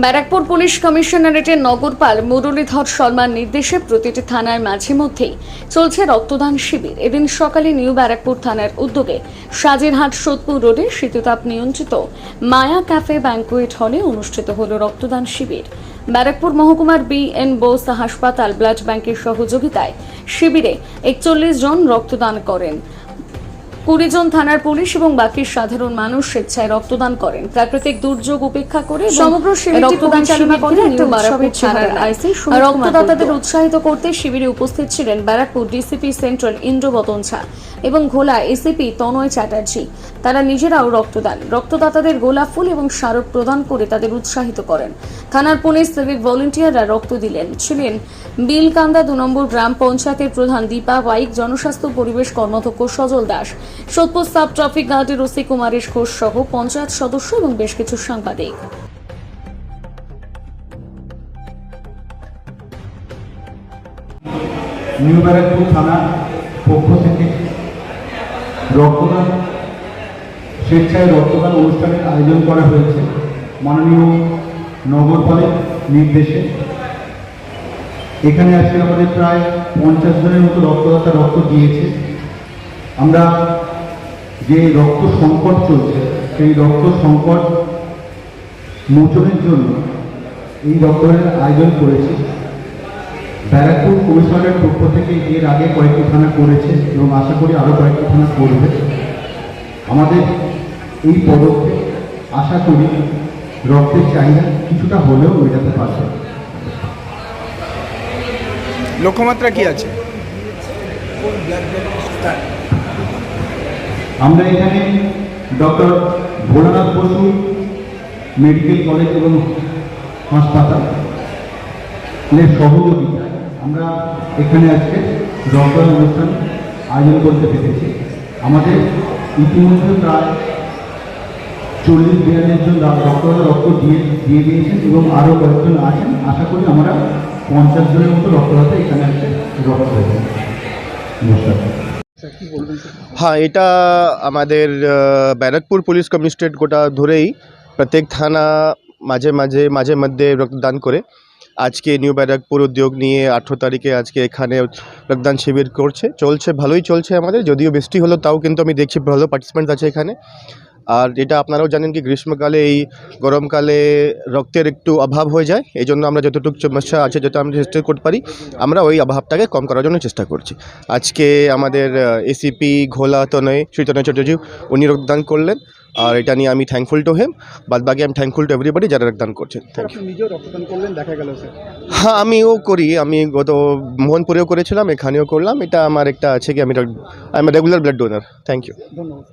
Barrackpore police কমিশনারেটের নগরপাল মুরলীধর শর্মার নির্দেশে প্রতিটি থানার মাঝে মধ্যেই চলছে রক্তদান শিবির। এদিন সকালে নিউ ব্যারাকপুর থানার উদ্যোগে সাজিরহাট সোদপুর রোডে শীততাপ নিয়ন্ত্রিত মায়া ক্যাফে ব্যাঙ্কুয়েট হলে অনুষ্ঠিত হল রক্তদান শিবির। ব্যারাকপুর মহকুমার বি এন বোস হাসপাতাল ব্লাড ব্যাংকের সহযোগিতায় শিবিরে একচল্লিশ জন রক্তদান করেন। কুড়ি জন থানার পুলিশ এবং বাকি সাধারণ মানুষ স্বেচ্ছায় রক্তদান করেন। প্রাকৃতিক দুর্যোগ উপেক্ষা করে সমগ্র রক্তদান করে একটা থানার আইসি রক্তদাতাদের উৎসাহিত করতে শিবিরে উপস্থিত ছিলেন ব্যারাকপুর ডিসিপি সেন্ট্রাল ইন্দ্রবতন ঝা এবং ঘোলা এসিপি তনয় চ্যাটার্জি। তারা নিজেরাও রক্তদান। রক্তদাতাদের গোলাপ ফুল এবং স্মারক প্রদান করে তাদের উৎসাহিত করেন। থানার পুলিশ সিভিক ভলেন্টিয়াররা রক্ত দিলেন। ছিলেন বিলকান্দা দু নম্বর গ্রাম পঞ্চায়েতের প্রধান দীপা বাইক জনস্বাস্থ্য পরিবেশ কর্মাধ্যক্ষ সজল দাস। সোদপুর সাব ট্রাফিক গার্ডের ওসি কুমারেশ ঘোষ সহ পঞ্চায়েত সদস্য এবং বেশ কিছু সাংবাদিক। নিউ ব্যারাকপুর থানার পক্ষ থেকে রক্তদান, স্বেচ্ছায় রক্তদান অনুষ্ঠানের আয়োজন করা হয়েছে। মাননীয় নগরপালের নির্দেশে। এখানে আজকে আমাদের প্রায় পঞ্চাশ জনের মতো রক্তদাতা রক্ত দিয়েছে। আমরা যে রক্ত সংকট চলছে সেই রক্ত সংকট মোচনের জন্য এই রক্তদানের আয়োজন করেছি। ব্যারাকপুর কমিশনের পক্ষ থেকে এর আগে কয়েকটি থানা করেছে এবং আশা করি আরও কয়েকটি থানা করবে। আমাদের এই পদক্ষেপ আশা করি রক্তের চাহিদা কিছুটা হলেও মেটাতে পারবে। লক্ষ্যমাত্রা কি আছে? আমরা এখানে doctor Bholanath Basu medical college এবং হাসপাতাল এর সহযোগিতায় আমরা এখানে আজকে রক্তদান অনুষ্ঠান আয়োজন করতে পেরেছি। আমাদের ইতিমধ্যে প্রায় চল্লিশ বিয়াল্লিশ জন রা- রক্তদাতা রক্ত দিয়ে দিয়ে দিয়েছেন এবং আরও কয়েকজন আছেন। আশা করি আমরা পঞ্চাশ জনের মতো রক্তদাতা এখানে আজকে রক্ত দেবেন নমস্কার। হ্যাঁ এটা আমাদের ব্যারাকপুর পুলিশ কমিশনারেট গোটা ধরেই প্রত্যেক থানা মাঝে মাঝে মাঝে মধ্যে রক্তদান করে। আজকে নিউ ব্যারাকপুর উদ্যোগ নিয়ে আঠেরো তারিখে আজকে এখানে রক্তদান শিবির করছে। চলছে, ভালোই চলছে আমাদের, যদিও বৃষ্টি হলো, তাও কিন্তু আমি দেখছি ভালো পার্টিসিপেন্ট আছে এখানে। আর এটা আপনারাও জানেন কি গ্রীষ্মকালে এই গরমকালে রক্তের একটু অভাব হয়ে যায় এই জন্য আমরা যতটুকু সমস্যা আছে যেটা আমরা চেষ্টা করতে পারি আমরা ওই অভাবটাকে কম করার জন্য চেষ্টা করছি। আজকে আমাদের এসিপি ঘোলা তনয় শ্রীতনয় চট্টোপাধ্যায় উনি রক্তদান করলেন আর এটা নিয়ে আমি থ্যাঙ্কফুল টু হেম বাদ বাকি আমি থ্যাঙ্কফুল টু এভরিবডি যারা রক্তদান করছেন থ্যাংক ইউ আপনি নিজেও রক্তদান করলেন দেখা গেল স্যার হ্যাঁ আমিও করি আমি গত মোহনপুরেও করেছিলাম এখানেও করলাম এটা আমার একটা আছে কি আমি I am regular blood donor thank you ধন্যবাদ।